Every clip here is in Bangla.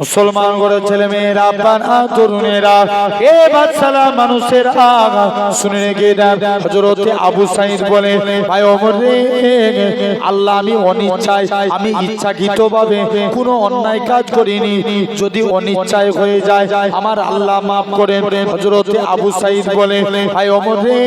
মুসলমান করে ছেলে মেয়েরা পানা তরুণেরা, এ বাদশালা মানুষের শুনে দেন। হযরতে আবু সাইদ বলে, ভাই ওমর রে, আল্লাহ আমি অনিচ্ছায়, আমি ইচ্ছাকৃতভাবে কোনো অন্যায় কাজ করিনি। যদি অনিচ্ছায় হয়ে যায়, আমার আল্লাহ মাফ করেন। হযরতে আবু সাইদ বলে, ভাই অমর রে,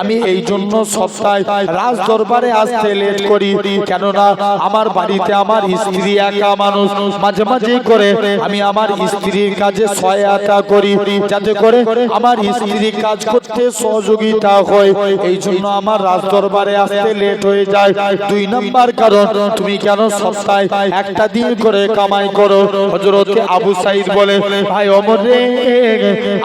আমি এই জন্য সপ্তাহে রাজ দরবারে আসতে লেট করি। কেননা আমার বাড়িতে আমার স্ত্রী একা মানুষ। মাঝে মাঝে করে আমি আমার স্ত্রীর কাজে সহায়তা করি, যাতে করে আমার স্ত্রী কাজ করতে সহযোগিতা হয়। এই জন্য আমার রাজ দরবারে আসতে লেট হয়ে যায়। দুই নাম্বার কারণ, তুমি কেন সপ্তাহে একটা দিন করে কামাই করো? হজরতে আবু সাইদ বলে, ভাই অমর রে,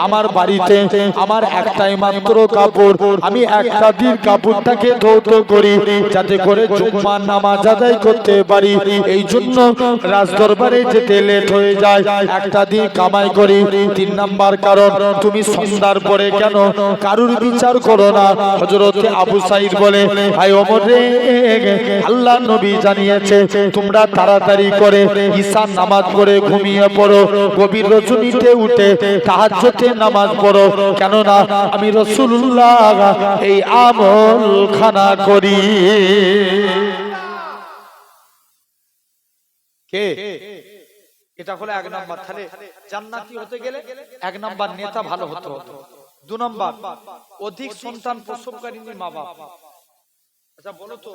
আমার বাড়িতে আমার একটাই মাত্র কাপড়। আমি একটা দিন কাপড়টাকে ধৌত করি, যাতে করে জুম্মার নামাজ আদায় করতে পারি। এই জন্য রাজ দরবারে যেতে লেট হয়ে যায়। একটা দিন কামাই করি তিন নাম্বার কারণ তুমি সন্ধ্যার পরে কেন কারুর বিচার করো না? হজরতে আবু সাইদ বলে ভাই অমর রে আল্লাহ নবী জানিয়েছে তোমরা তাড়াতাড়ি করে ঈশান নামাজ পড়ে ঘুমিয়ে পড়ো গভীর রজনীতে উঠে তাহাজ্জুদে নামাজ পড়ো। কেননা আমি রসুল্লাহ এই আমল খানা করি কে? এটা হলো এক নাম্বার। তাহলে জান্নাতি হতে গেলে এক নাম্বার নেতা ভালো হতে হতো দু নাম্বার, অধিক সন্তান প্রসবকারিনী মা বাপ। আচ্ছা বলো তো,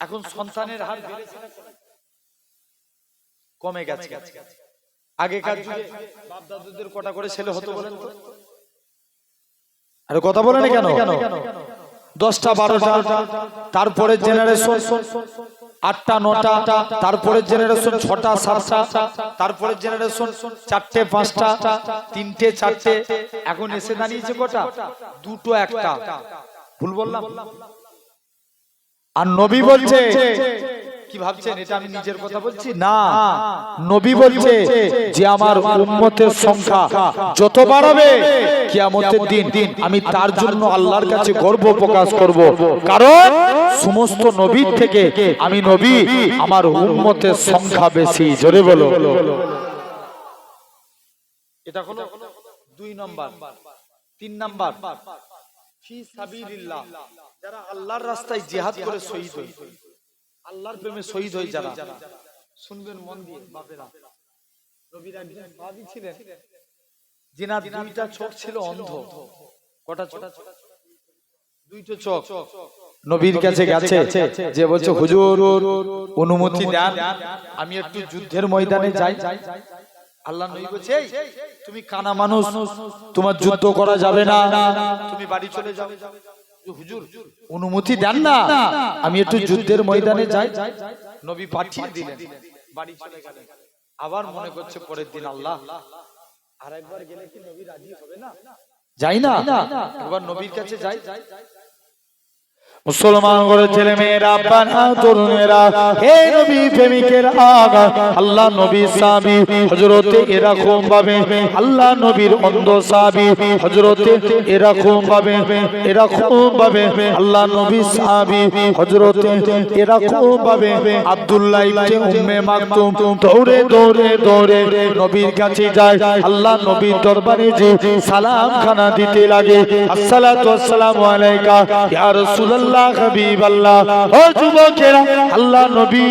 এখন সন্তানের হার বেড়েছে কমে? গেছে। আগেকার যুগে বাপ দাদুদের কটা করে ছেলে হতো বলেন তো? আরে কথা বলে না কেন? দশটা, বারোটা তারপরে জেনারেশন আটটা, নটা তারপরে জেনারেশন ছটা, সাতটা তারপরে জেনারেশন চারটে, পাঁচটা, তিনটে, চারটে, এখন এসে দাঁড়িয়েছে কটা? দুটো, একটা। ভুল বললাম? আর নবী বলছে কি ভাবছেন? এটা আমি নিজের কথা বলছি? না। নবী বলছে যে আমার উম্মতের সংখ্যা যত বাড়াবে কিয়ামতের দিন আমি তার জন্য আল্লাহর কাছে গর্ব প্রকাশ করব। কারণ সমস্ত নবীর থেকে আমি নবী আমার উম্মতের সংখ্যা বেশি জোরে বলো। এটা হলো দুই নাম্বার। তিন নাম্বার। ফি সাবিলিল্লাহ যারা আল্লাহর রাস্তায় জিহাদ করে শহীদ হই আল্লাহর প্রেমে শহীদ হই যারা। শুনবেন মন দিয়ে বাপেরা। নবীর একজন সাহাবী ছিলেন। যিনার দুইটা চোখ ছিল অন্ধ। কটা চোখ? দুইটা চোখ। নবীর কাছে গেছে। যে বলছে হুজুর অনুমতি দেন। আমি একটু যুদ্ধের ময়দানে যাই। আল্লাহ নবী বলছে "এই, তুমি কানা মানুষ তোমার যুদ্ধ করা যাবে না। তুমি বাড়ি চলে হুজুর অনুমতি দেন না। আমি একটু যুদ্ধের ময়দানে যাই। নবী পাঠিয়ে দিলেন। বাড়ি চলে গেলেন। আবার মনে করছে পরের দিন আল্লাহ। আর একবার গেলে কি নবী রাজি হবে না? যাই না। এবার নবীর কাছে যাই। মুসলমান করে ছেলে মেয়েরা, বানা তরুণেরা, হে নবী প্রেমিকের আগা আল্লাহ নবী সাবি হজরতে এরকম ভাবে, আল্লাহ নবীর অন্ধ সাবি হজরতে এরকম ভাবে এরকম ভাবে, আল্লাহ নবী সাবি হজরতে এরকম ভাবে, আব্দুল্লাহ ইবনে উম্মে মাকতুম, দৌড়ে দৌড়ে দৌড়ে নবীর কাছে যায়, আল্লাহ নবীর দরবারে যে সালাম খানা দিতে লাগে, আসসালাতু আসসালামু আলাইকা, ইয়া রাসূলুল্লাহ হাবিবাল্লাহ ও যুবকেরা, আল্লাহ নবী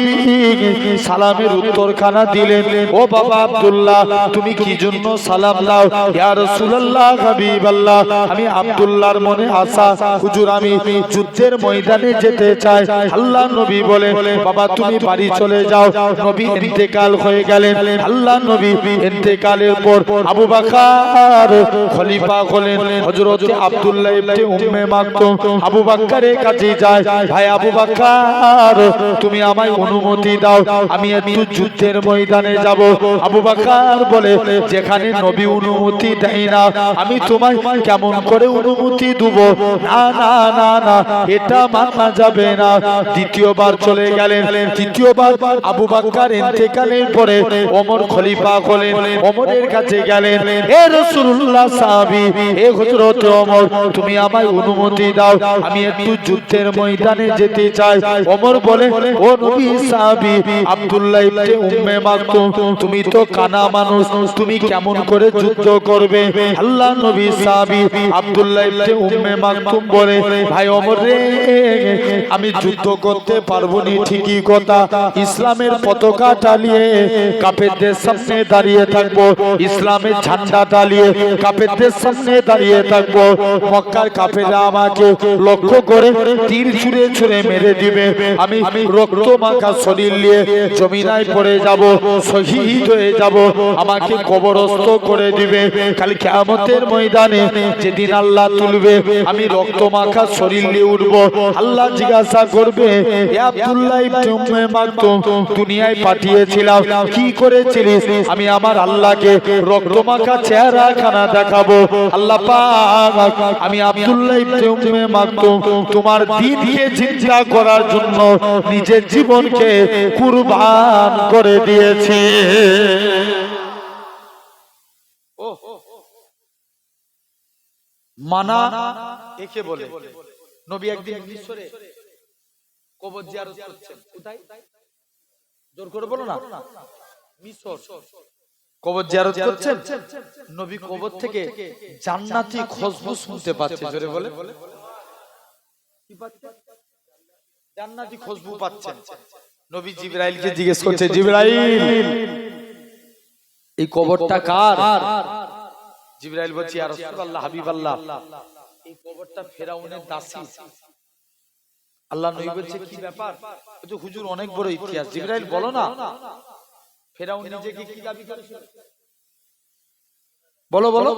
সালামের উত্তর খানা দিলেন। ও বাবা আব্দুল্লাহ, তুমি কি জন্য সালাম দাও? ইয়া রাসূলুল্লাহ হাবিবাল্লাহ আমি আব্দুল্লাহর মনে আশা। হুজুর, আমি যুদ্ধের ময়দানে যেতে চাই। আল্লাহ নবী বলে, বাবা, তুমি বাড়ি চলে যাও। নবী ইন্তেকাল হয়ে গেলেন। আল্লাহ নবী ইন্তেকালের পর আবু বকর খলিফা হলেন। হযরত আব্দুল্লাহ ইবনে উম্মে মাকতুম। আবু বকরের কাছে যায় ভাই আবু বকর তুমি আমায় অনুমতি দাও। আমি একটু যুদ্ধের ময়দানে যাব। আবু বকর বলে, যেখানে নবী অনুমতি দেয় না, আমি তোমায় কেমন করে অনুমতি দেব? না না না না, এটা মানা যাবে না। দ্বিতীয়বার চলে গেলেন। তৃতীয়বার আবু বকর ইন্তেকালের পরে ওমর খলিফা হলেন। ওমরের কাছে গেলেন। হে রাসূলুল্লাহ সাহাবী হে হযরত ওমর, তুমি আমায় অনুমতি দাও। আমি একটু যুদ্ধের ময়দানে যেতে চাই ওমর বলে, ও নবী সাহাবী, আব্দুল্লাহ ইবনে উম্মে মাকতুম, তুমি তো কানা মানুষ, তুমি কেমন করে যুদ্ধ করবে? আল্লাহ নবী সাহাবী আব্দুল্লাহ ইবনে উম্মে মাকতুম বলে, ভাই ওমর রে, আমি যুদ্ধ করতে পারব নি, ঠিকই কথা। ইসলামের পতাকা টালিয়ে কাফেরদের সামনে দাঁড়িয়ে থাকব, ইসলামের ঝান্ডা টালিয়ে কাফেরদের সামনে দাঁড়িয়ে থাকব। মক্কার কাফেররা আমাকে লক্ষ্য করে তীর ছুঁড়ে ছুঁড়ে মেরে দিবে। আমি রক্ত মাখা শরীর নিয়ে জমিনায় পড়ে যাব শহীদ হয়ে যাব। আমাকে কবরস্থ করে দিবে। কাল কিয়ামতের ময়দানে যেদিন আল্লাহ তুলবে আমি রক্ত মাখা শরীর নিয়ে উঠবো। আল্লাহ জিজ্ঞাসা করবে আব্দুল্লাহ ইবনে মাকতুম দুনিয়ায় পাঠিয়েছিলাম। কি করেছিলিস? আমি আমার আল্লাহকে রক্ত মাখা চেহারা খানা দেখাবো। আল্লাহ পাক আমি আব্দুল্লাহ ইবনে মাকতুম তোমার দিনকে চিন্তা করার জন্য নিজের জীবনকে কুরবান করে দিয়েছি। মানা একে বলে। নবী একদিন মিশরে কবর জিয়ারত করছেন। কোথায়? জোর করে বলো না। মিশর। কবর জিয়ারত করছেন? নবী কবর থেকে জান্নাতি খুশবু শুনতে পাচ্ছে, জোরে বলে। কি জান্নাতি খুশবু পাচ্ছেন নবী জিবরাইলকে জিজ্ঞেস করছে জিবরাইল এই কবরটা কার? জিবরাইল বলছে ইয়া রাসূলুল্লাহ হাবিবাল্লাহ এই কবরটা ফেরাউনের দাসী। আল্লাহ নবী বলছে কি ব্যাপার? বলছে হুজুর অনেক বড় ইতিহাস। জিবরাইল বলো না। ফেরাউন নিজেকে কি দাবি করেছিল? বলো বলো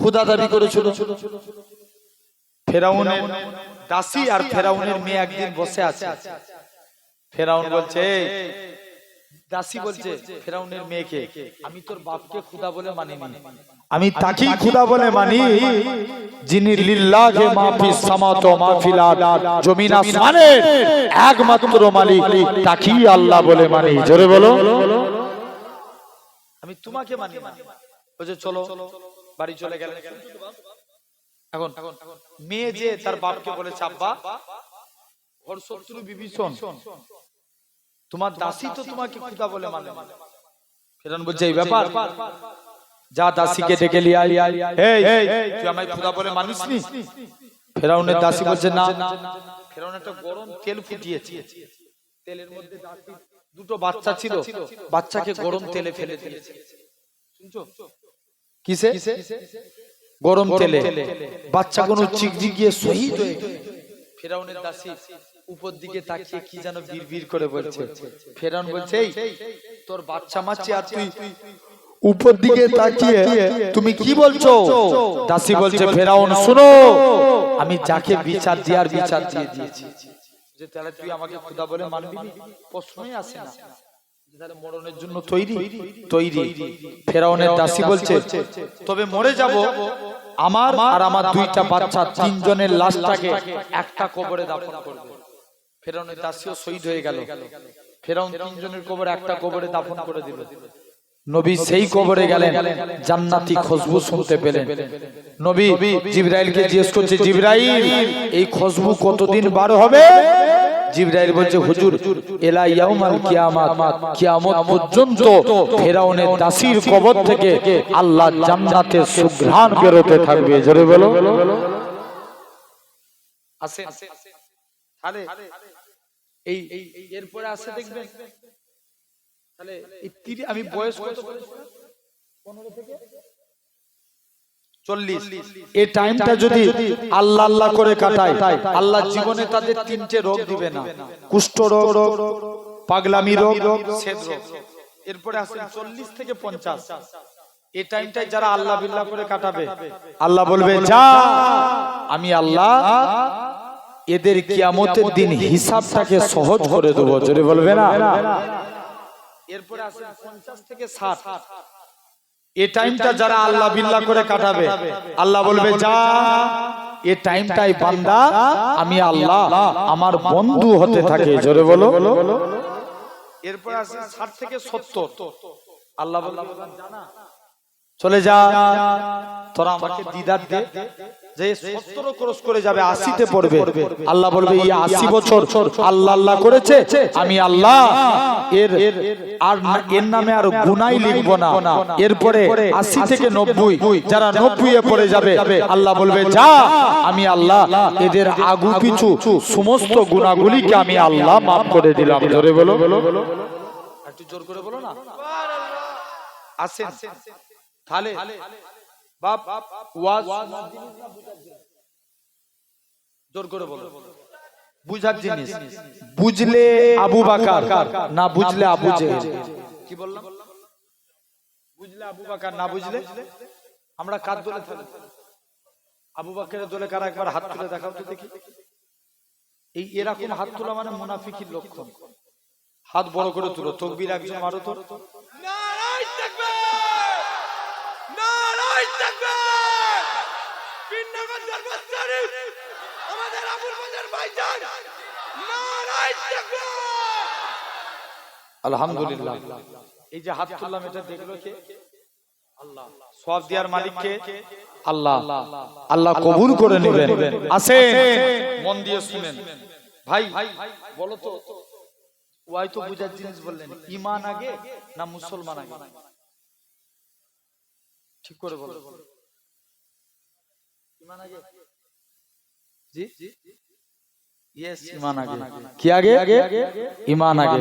খুদা দাবি করেছিল। ফেরাউনের দাসী আর ফেরাউনের মেয়ে একদিন বসে আছে। ফেরাউন বলছে দাসী বলছে ফেরাউনের মেয়েকে আমি তোর বাপকে খুদা বলে মানিনি। আমি তাকেই খুদা বলে মানি যিনি লিল্লাহে মাফি সামাত মাফিল জমিন আসমানের একমাত্র মালিক তাকেই আল্লাহ বলে মানি জোরে বলো। আমি তোমাকে মানি না বলছে চলো বাড়ি চলে গেলেন এখন মেয়ে যে তার বাপকে বলেছে আব্বা ঘর শত্রু বিভীষণ। তোমার দাসী তো তোমাকে খুদা বলে মানে। না। ফেরাউন বলছে এই ব্যাপার যা দাসীকে ডেকে লিয়ে এই তুই আমায় খুদা বলে মানিস নি? ফেরাউনের দাসী বলছে না। ফেরাউন একটা গরম তেল ফুটিয়েছে। তেলের মধ্যে দুটো বাচ্চা ছিল। বাচ্চাকে গরম তেলে ফেলে দিয়েছে। শুনছো? কিসে? গরম তেলে বাচ্চা কোনো চিকচিক গিয়ে শহীদ হয়ে ফেরাউনের দাসী উপর দিকে তাকিয়ে কি যেন বিড়বিড় করে বলছে। ফেরাউন বলছে "এই, তোর বাচ্চা মারছে আর তুই উপর দিকে তাকিয়ে তুমি কি বলছো? দাসী বলছে ফেরাউন শুনো আমি যাকে বিচার দেওয়ার বিচার দিয়ে দিয়েছি। যে তাহলে তুই আমাকে খোদা বলে মানবি প্রশ্নই আসে না। মরণের জন্য তৈরি তৈরি ফেরাউনের দাসী বলছে তবে মরে যাব আমার আর আমার দুইটা বাচ্চা তিনজনের লাশটাকে একটা কবরে দাফন করব। ফেরাউনের দাসীও শহীদ হয়ে গেল। ফেরাউন তিনজনের কবর একটা কবরে দাফন করে দিল। নবী সেই কবরে গেলেন জান্নাতি খুশবু শুনতে পেলেন। নবী জিবরাইলকে জিজ্ঞেস করছে জিবরাইল এই খুশবু কতদিন বার হবে? জিবরাইল বলছে হুজুর এলা ইয়াউমাল কিয়ামাত কিয়ামত পর্যন্ত ফেরাউনের দাসীর কবর থেকে আল্লাহ জান্নাতের সুঘ্রাণ বেরোতে থাকবে। জোরে বলো। আসেন তাহলে এই এরপরে আসে দেখবেন তাহলে এই তিরি- আমি বয়স কত পনেরো থেকে? চল্লিশ। এই টাইমটা যদি আল্লাহ আল্লাহ করে কাটায় আল্লাহ জীবনে তাদের তিনটে রোগ দিবে না। কুষ্ঠ রোগ পাগলামি রোগ রোগ। এরপরে আসেন চল্লিশ থেকে পঞ্চাশ। এই টাইমটাই যারা আল্লাহ বিল্লাহ করে কাটাবে আল্লাহ বলবে যা আমি আল্লাহ এদের কিয়ামতের দিন হিসাবটাকে সহজ করে দেবো। জোরে বলবে না? এরপরে আসেন পঞ্চাশ থেকে ষাট। এই টাইমটা যারা আল্লাহ বিল্লাহ করে কাটাবে আল্লাহ বলবে যা এই টাইমটাই বান্দা আমি আল্লাহ আমার বন্ধু হতে থাকে। জোরে বলো। এরপর আসে ষাট থেকে সত্তর। আল্লাহ বলবে, চলে যা। তোরা আমাকে দিদার দে। যে সত্তর ক্রস করে যাবে আশিতে পড়বে। আল্লাহ বলবে এই আশি বছর আল্লাহ আল্লাহ করেছে আমি আল্লাহ এর আর এর নামে আর গুনাই লিখব না। এরপরে আশি থেকে নব্বই যারা নব্বই এ পড়ে যাবে আল্লাহ বলবে যা আমি আল্লাহ এদের আগু পিছু সমস্ত গুণাগুলিকে আমি আল্লাহ মাফ করে দিলাম। ধরে বলো। একটু জোর করে বলো না। আসেন। তাহলে বাপ ওয়াজ জোর করে বলো। বুঝার জিনিস। বুঝলে আবু বাকার না বুঝলে আবু জেহেল। কি বললাম? বুঝলে আবু বাকার না বুঝলে? আমরা কার দলে আবু বাকের দলে কারা একবার হাত তুলে দেখাও তো দেখি। এই এরকম হাত তোলা মানে মুনাফিকির লক্ষণ। হাত বড় করে তুলো তকবির একজন মারো তো। আলহামদুলিল্লাহ। এই যে হাত তুললাম এটা দেখল কে? আল্লাহ। সব দেওয়ার মালিক কে? আল্লাহ। আল্লাহ। কবুল করে নেবেন। আসেন। মন দিয়ে শুনেন। ভাই বলো তো ওয়াই তো বুঝার জিনিস বললেন। ইমান আগে না মুসলমান আগে? ঠিক করে বলো। ইমান আগে? জি। ইমান আগে কি আগে ইমান আগে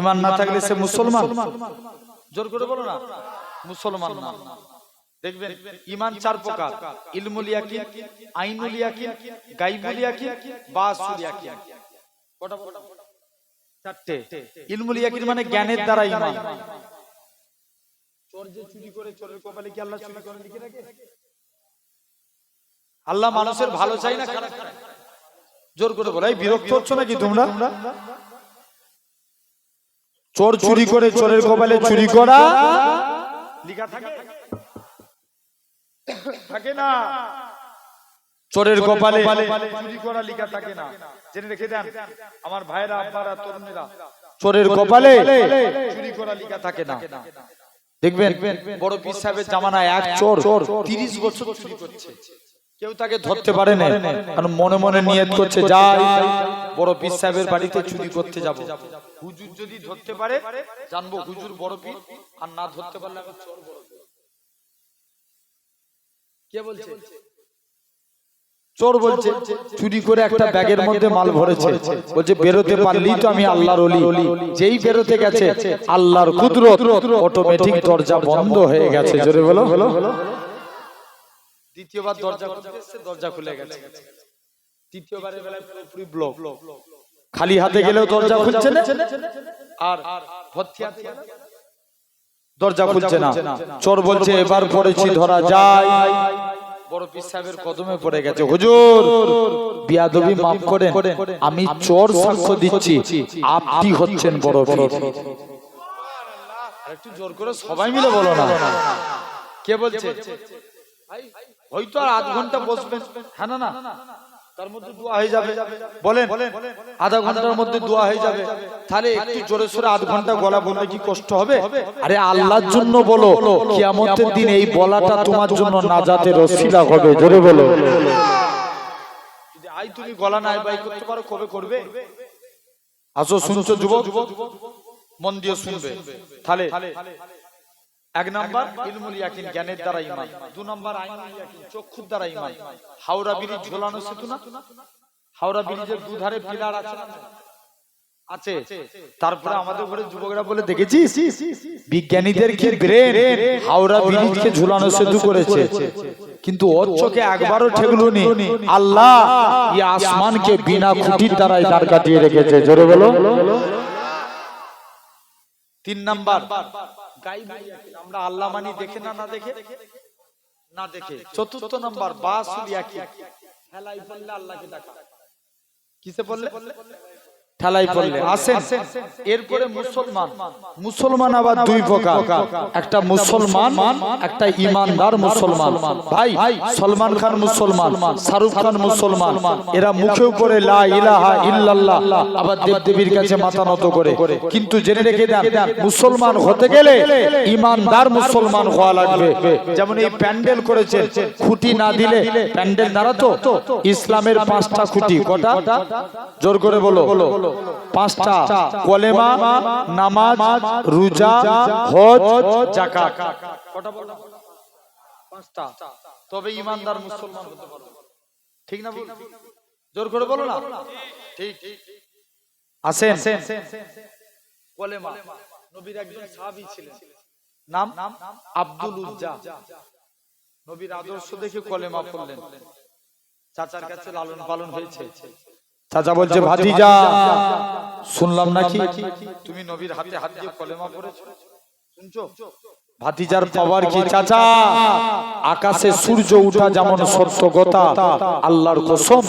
ইমান না থাকলে সে মুসলমান জোর করে বলো না মুসলমান না দেখবেন ইমান চার প্রকার ইলমুল ইয়াকিন আইনুল ইয়াকিন গাইবুল ইয়াকিন বাসুল ইয়াকিন কটা? চারটে। ইলমুল ইয়াকিন মানে জ্ঞানের দ্বারা ইমান। চোর যে চুরি করে চোরের কপালে কি আল্লাহ চুরি করে লিখে রাখে আল্লাহ মানুষের ভালো চাই না খারাপ? জোর করে বলো এই বিরক্ত হচ্ছ নাকি তোমরা? চোর চুরি করে চোরের কপালে চুরি করা। লিখা থাকে। থাকে না। চোরের কপালে চুরি করা লিখা থাকে না। জেনে রেখে দেন আমার ভাইরা আব্বারা তরুণেরা। চোরের কপালে চুরি করা লিখা থাকে না। দেখবেন বড় পীর সাহেবের জামানায় এক চোর তিরিশ বছর চুরি করছে। কেউ তাকে ধরতে পারে না কারণ মনে মনে নিয়ত করছে যাই বড় পীর সাহেবের বাড়িতে চুরি করতে যাব। হুজুর যদি ধরতে পারে জানব হুজুর বড় পীর আর না ধরতে পারলে আমি চোর বড় কে বলছে? চোর বলছে চুরি করে একটা ব্যাগের মধ্যে মাল ভরেছে। বলছে বেরোতে পারলেই তো আমি আল্লাহর অলি। যেই বেরোতে গেছে আল্লাহর কুদরত অটোমেটিক দরজা বন্ধ হয়ে গেছে। জোরে বলো। বলো। দ্বিতীয়বার দরজা খুলতে এসছে, দরজা খুলে গেছে। তৃতীয়বারের বেলায় পুরোপুরি ব্লক। খালি হাতে গেলেও দরজা খুলছে না? আর দরজা খুলছে না। চোর বলছে এবার পড়েছি ধরা যায়। বড় পীর সাহেবের কদমে পড়ে গেছে। হুজুর বিয়াদবি মাফ করেন। আমি চোর সাক্ষ্য দিচ্ছি। আপনি হচ্ছেন বড় পীর। আর একটু জোর করে সবাই মিলে বলো না। কে বলছে? হয়তো আর আধ ঘণ্টা বসবেন। হ্যাঁ না না। তার মধ্যে দোয়া হয়ে যাবে। বলেন, আধা ঘণ্টার মধ্যে দোয়া হয়ে যাবে। তাহলে একটু জোরে সোরে আধ ঘণ্টা গলা বললে কি কষ্ট হবে? আরে আল্লাহর জন্য বলো, কিয়ামতের দিন এই বলাটা তোমার জন্য নাজাতের রসিলা হবে। জোরে বলো। আই তুমি গলা নাই বাই করতে পারো, কবে করবে? আসো, শুনছো যুবক? মন দিয়ে শুনবে। তাহলে এক নাম্বার ইলমুল ইয়াকিন, জ্ঞানের দ্বারা ঈমান। দুই নাম্বার আইনুল ইয়াকিন চক্ষুর দ্বারা ঈমান। হাওড়া ব্রিজ ঝোলানো সেতু না? হাওড়া ব্রিজের দুধারে পিলার আছে? আছে। তারপরে আমাদের যুবকরা বলে বিজ্ঞানীদের কি ব্রেন হাওড়া ব্রিজকে ঝুলানো সেতু করেছে। কিন্তু ওর চোখে একবারও ঠেকলো নি। আল্লাহ, এই আসমানকে বিনা খুঁটির দ্বারাই দাঁড় কাটিয়ে রেখেছে। জোরে বলো। তিন নাম্বার আমরা আল্লাহ মানি দেখে না না দেখে? না দেখে। চতুর্থ নম্বর বাসুল ইয়াকিন। হেলাই বললে আল্লাহকে ডাকা। কিসে বললে? ঠেলাই পড়লে আসেন। এরপরে মুসলমান। মুসলমান। আবার দুই প্রকার। একটা মুসলমান একটা ইমানদার মুসলমান। ভাই সলমান খান মুসলমান শাহরুখ খান মুসলমান। এরা মুখে উপরে লা ইলাহা ইল্লাল্লাহ। আবার দেবদেবীর কাছে মাথা নত করে। কিন্তু জেনে রেখে দেন মুসলমান হতে গেলে ইমানদার মুসলমান হওয়া লাগবে। যেমন এই প্যান্ডেল করেছে খুঁটি না দিলে প্যান্ডেল দাঁড়াতো ইসলামের পাঁচটা খুঁটি কটা? জোর করে বলো। পাঁচটা। কলেমা নামাজ রোজা হজ জাকাত কটা পাঁচটা। তবে ইমানদার মুসলমান হতে পারবে। ঠিক না বল জোর করে বলো না। ঠিক। আসেন। কলেমা। নবীর একজন সাহাবী ছিলেন। নাম আব্দুল উজ্জা। নবীর আদর্শ দেখে কলেমা পড়লেন। চাচার কাছে লালন পালন হয়েছে। চাচা বলছে ভাতিজা। শুনলাম নাকি তুমি নবীর হাতে হাত দিয়ে কলেমা পড়েছো? শুনছো? ভাতিজার পাওয়ার কি চাচা? আকাশে সূর্য উঠা যেমন সত্য কথা আল্লাহর কসম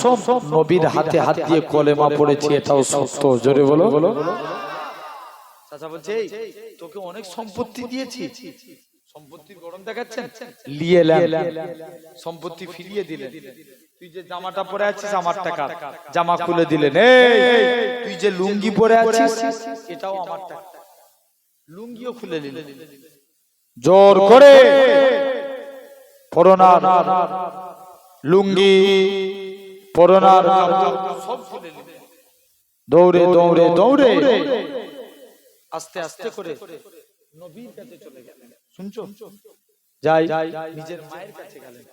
নবীর হাতে হাত দিয়ে কলেমা পড়েছি এটাও সত্য জোরে বলো। চাচা বলছে তোকে অনেক সম্পত্তি দিয়েছি সম্পত্তির গরম দেখাচ্ছেন? লিয়ে সম্পত্তি ফিরিয়ে দিলেন। তুই যে জামাটা পরে আছিস আমার টাকা জামা খুলে দিলেন। এই তুই যে লুঙ্গি পরে আছিস এটাও আমার টাকা লুঙ্গিও খুলে দিলেন জোর করে। পরনার। লুঙ্গি পরনার। সব খুলে নিলেন। দৌড়ে দৌড়ে। দৌড়ে। আস্তে আস্তে করে। নবীর কাছে চলে গেলেন। শুনছো? যাই নিজের মায়ের কাছে গেলেন।